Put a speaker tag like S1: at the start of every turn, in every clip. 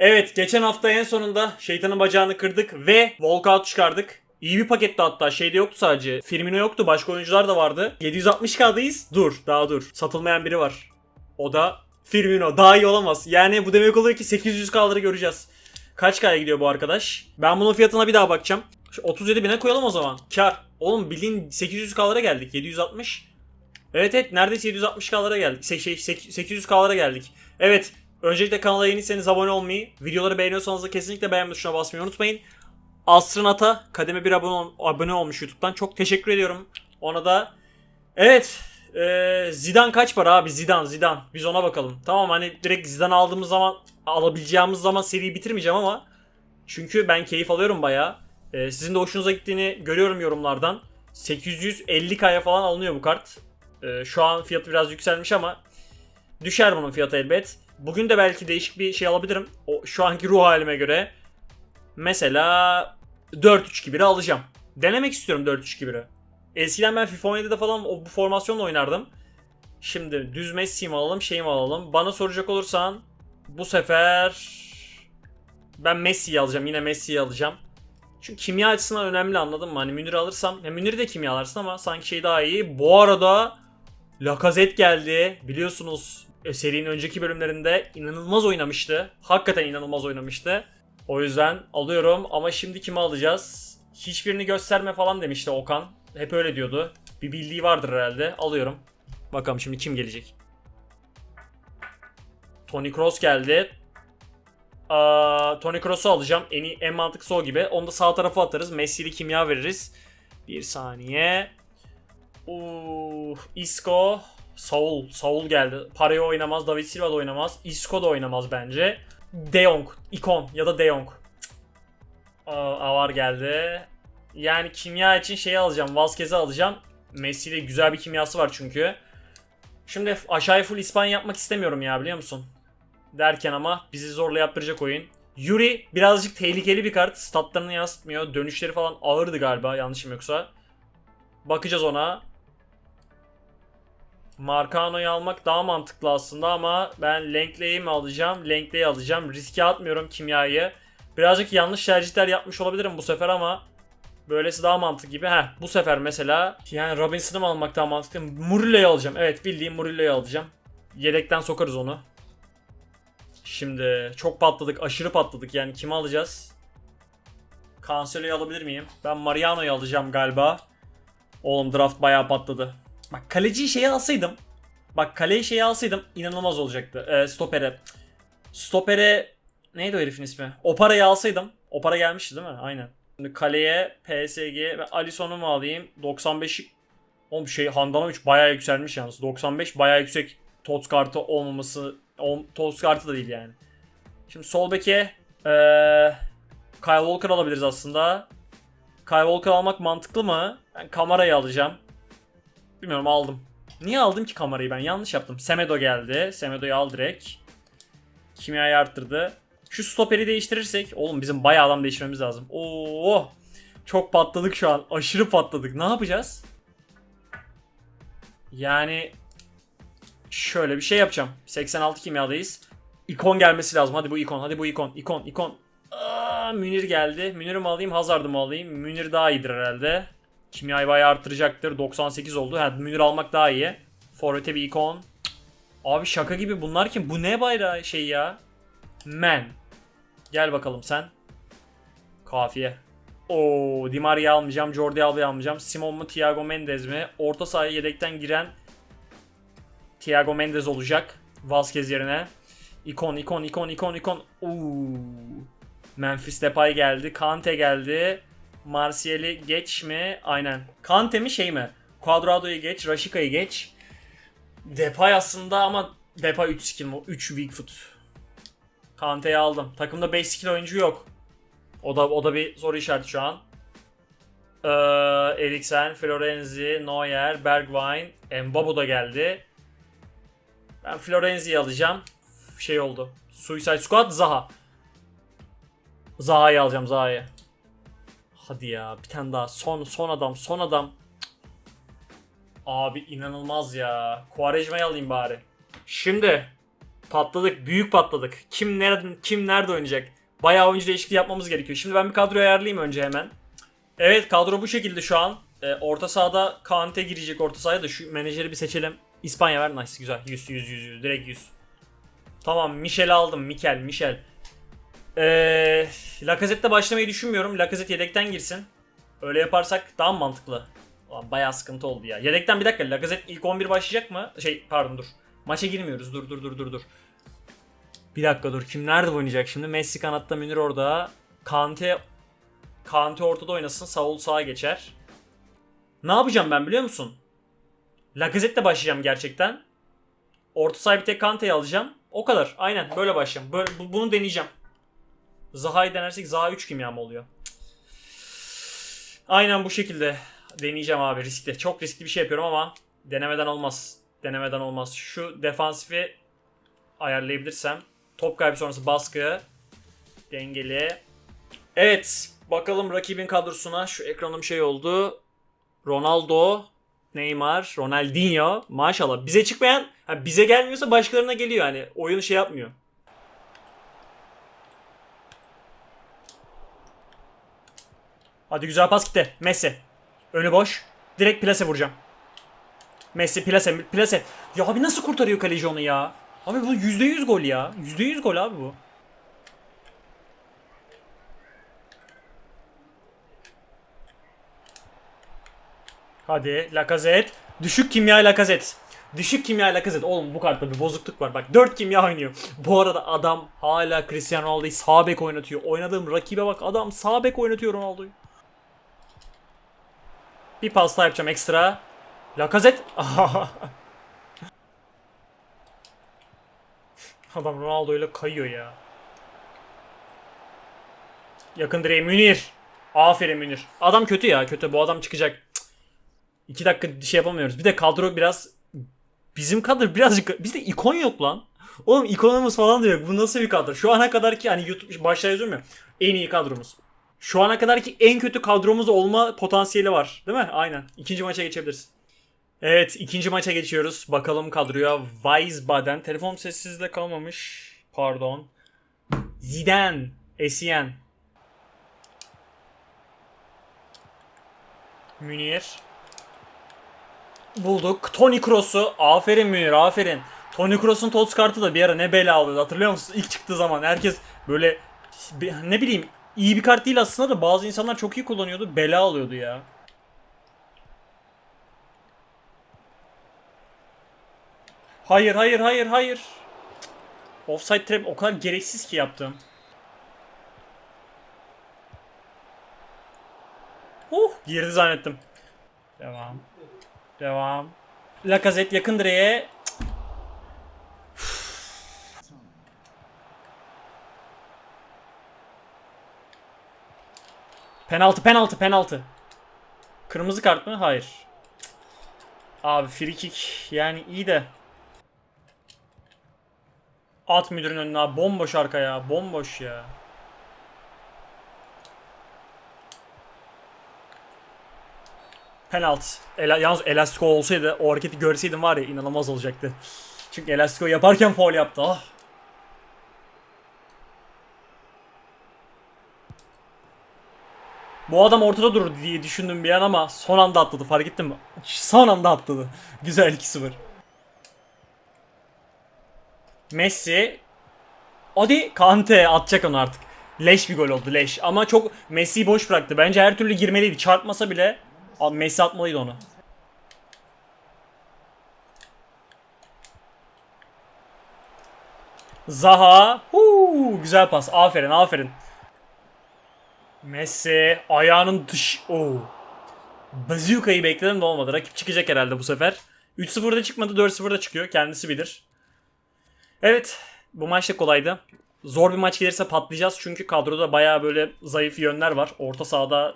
S1: Evet geçen hafta en sonunda şeytanın bacağını kırdık ve walkout çıkardık. İyi bir paketti hatta şeyde yoktu sadece. Firmino yoktu başka oyuncular da vardı. 760k'dayız. Dur daha dur. Satılmayan biri var. O da Firmino. Daha iyi olamaz. Yani bu demek oluyor ki 800k'ları göreceğiz. Kaç kaya gidiyor bu arkadaş? Ben bunun fiyatına bir daha bakacağım. Şu 37 bine koyalım o zaman. Kar. Oğlum bildiğin 800k'lara geldik. 760. Evet evet neredeyse 760k'lara geldik. Şey, 800k'lara geldik. Evet öncelikle kanala yeniyseniz abone olmayı, videoları beğeniyorsanız da kesinlikle beğenme tuşuna basmayı unutmayın. Astronat'a kademe bir abone, abone olmuş YouTube'dan. Çok teşekkür ediyorum. Ona da Evet. Ee, Zidane kaç para abi? Zidane, Zidane. Biz ona bakalım. Tamam hani direkt Zidane aldığımız zaman alabileceğimiz zaman seriyi bitirmeyeceğim ama çünkü ben keyif alıyorum bayağı. Ee, sizin de hoşunuza gittiğini görüyorum yorumlardan. 850k'ya falan alınıyor bu kart. Ee, şu an fiyatı biraz yükselmiş ama düşer bunun fiyatı elbet. Bugün de belki değişik bir şey alabilirim. O şu anki ruh halime göre. Mesela 4-3-2-1'i alacağım. Denemek istiyorum 4-3-2-1'i. Eskiden ben FIFA 17'de falan o, bu formasyonla oynardım. Şimdi düz Messi'yi mi alalım şeyi mi alalım? Bana soracak olursan bu sefer ben Messi'yi alacağım. Yine Messi'yi alacağım. Çünkü kimya açısından önemli anladın mı? Hani Münir'i alırsam, ya Münir'i de kimya alırsın ama sanki şey daha iyi. Bu arada Lacazette geldi. Biliyorsunuz serinin önceki bölümlerinde inanılmaz oynamıştı. Hakikaten inanılmaz oynamıştı. O yüzden alıyorum ama şimdi kimi alacağız? Hiçbirini gösterme falan demişti Okan. Hep öyle diyordu. Bir bildiği vardır herhalde. Alıyorum. Bakalım şimdi kim gelecek? Tony Kroos geldi. Aa, Tony Kroos'u alacağım. En, iyi, en mantıklısı o gibi. Onu da sağ tarafa atarız. Messi'li kimya veririz. Bir saniye. Uh, Isco. Saul. Saul geldi. Parayı oynamaz. David Silva da oynamaz. Isco da oynamaz bence. De Jong. ikon ya da De Jong. Aa, Avar geldi. Yani kimya için şeyi alacağım. Vazquez'i alacağım. Messi ile güzel bir kimyası var çünkü. Şimdi aşağıya full İspanya yapmak istemiyorum ya biliyor musun? Derken ama bizi zorla yaptıracak oyun. Yuri birazcık tehlikeli bir kart. Statlarını yansıtmıyor. Dönüşleri falan ağırdı galiba yanlışım yoksa. Bakacağız ona. Marcano'yu almak daha mantıklı aslında ama ben Langley'i mi alacağım? Langley'i alacağım. Riske atmıyorum kimyayı. Birazcık yanlış tercihler yapmış olabilirim bu sefer ama böylesi daha mantıklı gibi. Heh bu sefer mesela yani Robinson'ı mı almak daha mantıklı? Murillo'yu alacağım. Evet bildiğim Murillo'yu alacağım. Yedekten sokarız onu. Şimdi çok patladık. Aşırı patladık. Yani kimi alacağız? Cancelo'yu alabilir miyim? Ben Mariano'yu alacağım galiba. Oğlum draft bayağı patladı. Bak kaleciyi şeye alsaydım. Bak kaleyi şeye alsaydım inanılmaz olacaktı. Ee, stopere. Stopere neydi o herifin ismi? Opara'yı alsaydım. Opara gelmişti değil mi? Aynen. Şimdi kaleye PSG ve Alisson'u mu alayım? 95 Oğlum şey Handanovic bayağı yükselmiş yalnız. 95 bayağı yüksek TOTS kartı olmaması TOTS kartı da değil yani. Şimdi sol beke ee, Kyle Walker alabiliriz aslında. Kyle Walker almak mantıklı mı? Ben kamerayı alacağım. Bilmiyorum aldım. Niye aldım ki kamerayı ben? Yanlış yaptım. Semedo geldi. Semedo'yu al direkt. Kimyayı arttırdı. Şu stoperi değiştirirsek. Oğlum bizim bayağı adam değiştirmemiz lazım. Oo, Çok patladık şu an. Aşırı patladık. Ne yapacağız? Yani şöyle bir şey yapacağım. 86 kimyadayız. İkon gelmesi lazım. Hadi bu ikon. Hadi bu ikon. İkon. ikon. Aa, Münir geldi. Münir'i mi alayım? Hazard'ı mı alayım? Münir daha iyidir herhalde. Kimyayı bayağı arttıracaktır. 98 oldu. Ha, Münir almak daha iyi. Forvet'e bir ikon. Abi şaka gibi bunlar kim? Bu ne bayrağı şey ya? Man. Gel bakalım sen. Kafiye. Oo, Di Maria almayacağım, Jordi Alba'yı almayacağım. Simon mu, Thiago Mendes mi? Orta sahaya yedekten giren Thiago Mendes olacak. Vasquez yerine. İkon, ikon, ikon, ikon, ikon. Oo. Memphis Depay geldi. Kante geldi. Martial'i geç mi? Aynen. Kante mi şey mi? Cuadrado'yu geç, Rashika'yı geç. Depay aslında ama Depay 3 skill mi? 3 weak foot. Kante'yi aldım. Takımda 5 skill oyuncu yok. O da o da bir soru işareti şu an. Ee, Eriksen, Florenzi, Neuer, Bergwijn, Mbabu da geldi. Ben Florenzi'yi alacağım. Şey oldu. Suicide Squad, Zaha. Zaha'yı alacağım Zaha'yı. Hadi ya bir tane daha. Son son adam son adam. Abi inanılmaz ya. Quaresma'yı alayım bari. Şimdi Patladık. Büyük patladık. Kim nerede, kim nerede oynayacak? Bayağı oyuncu değişikliği yapmamız gerekiyor. Şimdi ben bir kadroyu ayarlayayım önce hemen. Evet kadro bu şekilde şu an. Ee, orta sahada Kante girecek orta sahaya da şu menajeri bir seçelim. İspanya ver nice güzel. 100 100 100 100 direkt 100. Tamam Michel'i aldım. Mikel Michel. Ee, Lacazette'de başlamayı düşünmüyorum. Lacazette yedekten girsin. Öyle yaparsak daha mantıklı? Ulan bayağı sıkıntı oldu ya. Yedekten bir dakika Lacazette ilk 11 başlayacak mı? Şey pardon dur. Maça girmiyoruz. Dur dur dur dur dur. Bir dakika dur. Kim nerede oynayacak şimdi? Messi kanatta Münir orada. Kante Kante ortada oynasın. Saul sağa geçer. Ne yapacağım ben biliyor musun? Lacazette'le başlayacağım gerçekten. Orta sahibi tek Kante'yi alacağım. O kadar. Aynen böyle başlayacağım. Böyle, bu- bunu deneyeceğim. Zaha'yı denersek Zaha 3 kimya mı oluyor? Aynen bu şekilde deneyeceğim abi riskli. Çok riskli bir şey yapıyorum ama denemeden olmaz. Denemeden olmaz. Şu defansifi ayarlayabilirsem. Top kaybı sonrası baskı. Dengeli. Evet. Bakalım rakibin kadrosuna. Şu ekranım şey oldu. Ronaldo, Neymar, Ronaldinho. Maşallah. Bize çıkmayan, ha bize gelmiyorsa başkalarına geliyor hani. Oyunu şey yapmıyor. Hadi güzel pas gitti. Messi. Önü boş. Direkt plase vuracağım. Messi plase plase. Ya abi nasıl kurtarıyor kaleci onu ya? Abi bu %100 gol ya. %100 gol abi bu. Hadi Lacazette. Düşük kimya Lacazette. Düşük kimya Lacazette. Oğlum bu kartta bir bozukluk var. Bak 4 kimya oynuyor. Bu arada adam hala Cristiano Ronaldo'yu sağ bek oynatıyor. Oynadığım rakibe bak adam sağ bek oynatıyor Ronaldo'yu. Bir pas daha yapacağım ekstra. Lacazette. Adam Ronaldo ile kayıyor ya. Yakın direğe Münir. Aferin Münir. Adam kötü ya kötü. Bu adam çıkacak. Cık. İki dakika şey yapamıyoruz. Bir de kadro biraz bizim kadro birazcık bizde ikon yok lan. Oğlum ikonumuz falan da yok. Bu nasıl bir kadro? Şu ana kadar ki hani YouTube başta yazıyorum ya. En iyi kadromuz. Şu ana kadar ki en kötü kadromuz olma potansiyeli var. Değil mi? Aynen. İkinci maça geçebiliriz. Evet ikinci maça geçiyoruz. Bakalım kadroya. Wiesbaden. Telefon sessizde kalmamış. Pardon. Zidane. Essien. Münir. Bulduk. Toni Kroos'u. Aferin Münir aferin. Toni Kroos'un toz kartı da bir ara ne bela alıyordu hatırlıyor musun? İlk çıktığı zaman herkes böyle ne bileyim iyi bir kart değil aslında da bazı insanlar çok iyi kullanıyordu. Bela alıyordu ya. Hayır hayır hayır hayır. Offside trap o kadar gereksiz ki yaptım. Uh girdi zannettim. Devam. Devam. Lacazette yakın direğe. Penaltı penaltı penaltı. Kırmızı kart mı? Hayır. Abi free kick yani iyi de. At müdürün önüne abi. Bomboş arka ya. Bomboş ya. Penaltı. Ela, yalnız Elastiko olsaydı o hareketi görseydim var ya inanılmaz olacaktı. Çünkü Elastiko yaparken foul yaptı. Ah. Bu adam ortada durur diye düşündüm bir an ama son anda atladı fark ettin mi? Son anda atladı. Güzel 2-0. Messi. Hadi Kante atacak onu artık. Leş bir gol oldu leş. Ama çok Messi'yi boş bıraktı. Bence her türlü girmeliydi. Çarpmasa bile Messi atmalıydı onu. Zaha. Huu, güzel pas. Aferin aferin. Messi ayağının dış... Oo. Bazuka'yı bekledim de olmadı. Rakip çıkacak herhalde bu sefer. 3-0'da çıkmadı 4-0'da çıkıyor. Kendisi bilir. Evet. Bu maç da kolaydı. Zor bir maç gelirse patlayacağız. Çünkü kadroda bayağı böyle zayıf yönler var. Orta sahada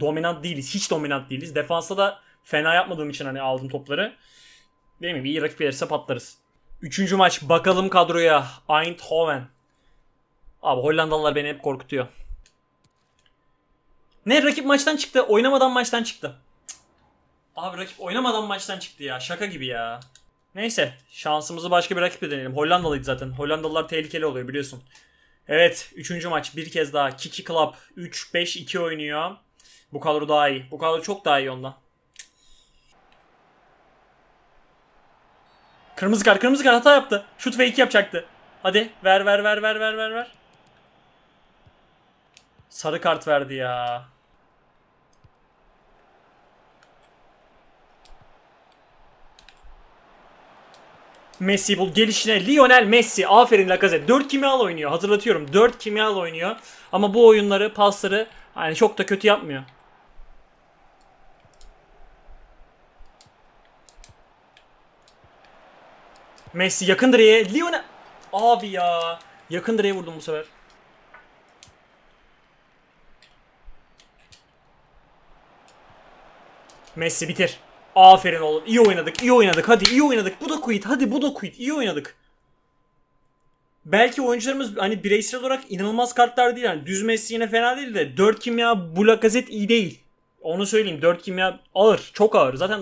S1: dominant değiliz. Hiç dominant değiliz. Defansta da fena yapmadığım için hani aldım topları. Değil mi? Bir iyi rakip gelirse patlarız. Üçüncü maç. Bakalım kadroya. Eindhoven. Abi Hollandalılar beni hep korkutuyor. Ne rakip maçtan çıktı. Oynamadan maçtan çıktı. Abi rakip oynamadan maçtan çıktı ya. Şaka gibi ya. Neyse şansımızı başka bir rakiple deneyelim. Hollandalıydı zaten. Hollandalılar tehlikeli oluyor biliyorsun. Evet 3. maç bir kez daha. Kiki Club 3-5-2 oynuyor. Bu kadro daha iyi. Bu kadro çok daha iyi ondan. Kırmızı kart, kırmızı kart hata yaptı. Şut fake yapacaktı. Hadi ver ver ver ver ver ver ver. Sarı kart verdi ya. Messi bul gelişine Lionel Messi. Aferin Lacazette. 4 kimyal oynuyor. Hatırlatıyorum. 4 kimyal oynuyor. Ama bu oyunları, pasları hani çok da kötü yapmıyor. Messi yakın direğe. Lionel Abi ya. Yakın direğe vurdum bu sefer. Messi bitir. Aferin oğlum. İyi oynadık. iyi oynadık. Hadi iyi oynadık. Bu da quit. Hadi bu da quit. İyi oynadık. Belki oyuncularımız hani bireysel olarak inanılmaz kartlar değil. Yani düz Messi yine fena değil de 4 kimya bu Lacazette iyi değil. Onu söyleyeyim. 4 kimya ağır. Çok ağır. Zaten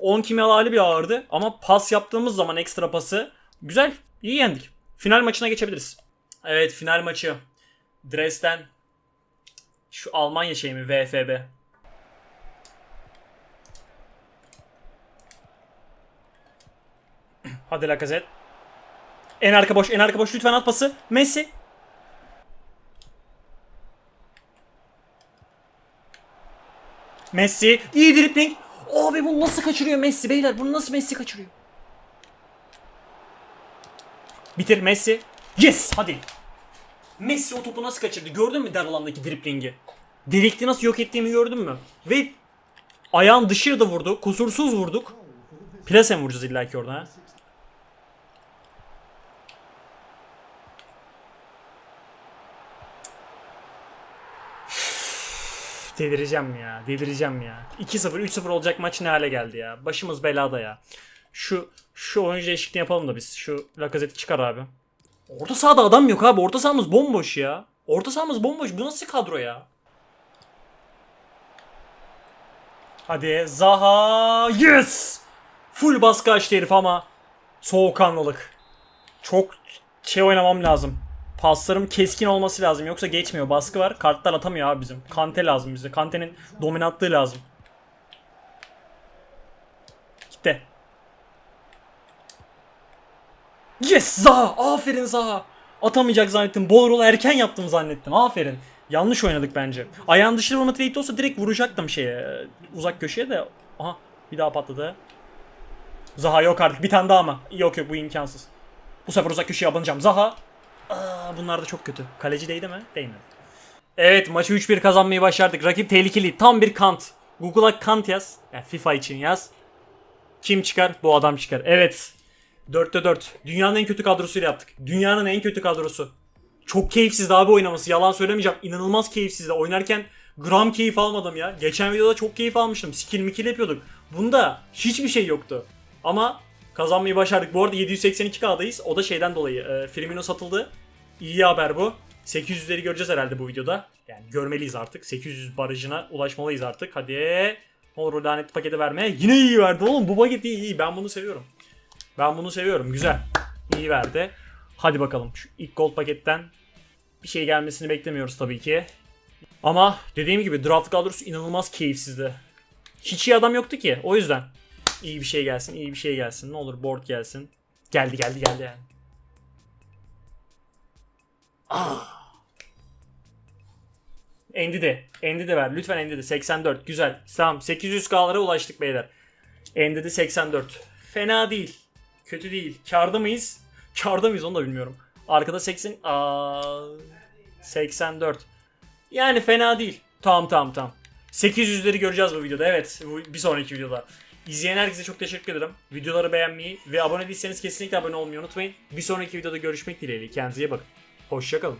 S1: 10 kimyalı hali bir ağırdı. Ama pas yaptığımız zaman ekstra pası güzel. İyi yendik. Final maçına geçebiliriz. Evet final maçı. Dresden şu Almanya şey mi? VFB. Hadi Lacazette. En arka boş, en arka boş. Lütfen at pası. Messi. Messi. iyi dribbling. Abi bunu nasıl kaçırıyor Messi beyler? Bunu nasıl Messi kaçırıyor? Bitir Messi. Yes hadi. Messi o topu nasıl kaçırdı? Gördün mü dar alandaki driblingi? Delikti nasıl yok ettiğimi gördün mü? Ve ayağın dışarıda vurdu. Kusursuz vurduk. Plase mi vuracağız illaki orada? Delireceğim ya. Delireceğim ya. 2-0 3-0 olacak maç ne hale geldi ya. Başımız belada ya. Şu şu oyuncu değişikliğini yapalım da biz. Şu Lacazette'i çıkar abi. Orta sahada adam yok abi. Orta sahamız bomboş ya. Orta sahamız bomboş. Bu nasıl kadro ya? Hadi Zaha. Yes! Full baskı açtı herif ama soğukkanlılık. Çok şey oynamam lazım. Paslarım keskin olması lazım. Yoksa geçmiyor. Baskı var. Kartlar atamıyor abi bizim. Kante lazım bize. Kante'nin dominantlığı lazım. Gitti. Yes Zaha. Aferin Zaha. Atamayacak zannettim. Bol erken yaptım zannettim. Aferin. Yanlış oynadık bence. Ayağın dışarı vurma trade'i olsa direkt vuracaktım şeye. Uzak köşeye de. Aha bir daha patladı. Zaha yok artık. Bir tane daha mı? Yok yok bu imkansız. Bu sefer uzak köşeye abanacağım. Zaha. Aa, bunlar da çok kötü. Kaleci değdi mi? Değmedi. Evet maçı 3-1 kazanmayı başardık. Rakip tehlikeli. Tam bir kant. Google'a kant yaz. Yani FIFA için yaz. Kim çıkar? Bu adam çıkar. Evet. 4'te 4. Dünyanın en kötü kadrosuyla yaptık. Dünyanın en kötü kadrosu. Çok keyifsizdi abi oynaması. Yalan söylemeyeceğim. İnanılmaz keyifsizdi. Oynarken gram keyif almadım ya. Geçen videoda çok keyif almıştım. Skill mikil yapıyorduk. Bunda hiçbir şey yoktu. Ama kazanmayı başardık. Bu arada 782K'dayız. O da şeyden dolayı. E, Firmino satıldı. İyi haber bu. 800'leri göreceğiz herhalde bu videoda. Yani görmeliyiz artık. 800 barajına ulaşmalıyız artık. Hadi. Ne olur o lanetli paketi vermeye. Yine iyi verdi oğlum. Bu paket iyi iyi. Ben bunu seviyorum. Ben bunu seviyorum. Güzel. İyi verdi. Hadi bakalım. Şu ilk gold paketten bir şey gelmesini beklemiyoruz tabii ki. Ama dediğim gibi draft kadrosu inanılmaz keyifsizdi. Hiç iyi adam yoktu ki. O yüzden. İyi bir şey gelsin, iyi bir şey gelsin. Ne olur board gelsin. Geldi geldi geldi yani. Ah. Endi de. Endi de ver. Lütfen Endi de. 84. Güzel. Tamam. 800K'lara ulaştık beyler. Endi de 84. Fena değil. Kötü değil. Karda mıyız? Karda mıyız onu da bilmiyorum. Arkada 80... Aa, 84. Yani fena değil. Tamam tamam tamam. 800'leri göreceğiz bu videoda. Evet. Bu bir sonraki videoda. İzleyen herkese çok teşekkür ederim. Videoları beğenmeyi ve abone değilseniz kesinlikle abone olmayı unutmayın. Bir sonraki videoda görüşmek dileğiyle. Kendinize iyi bakın. Hoşçakalın.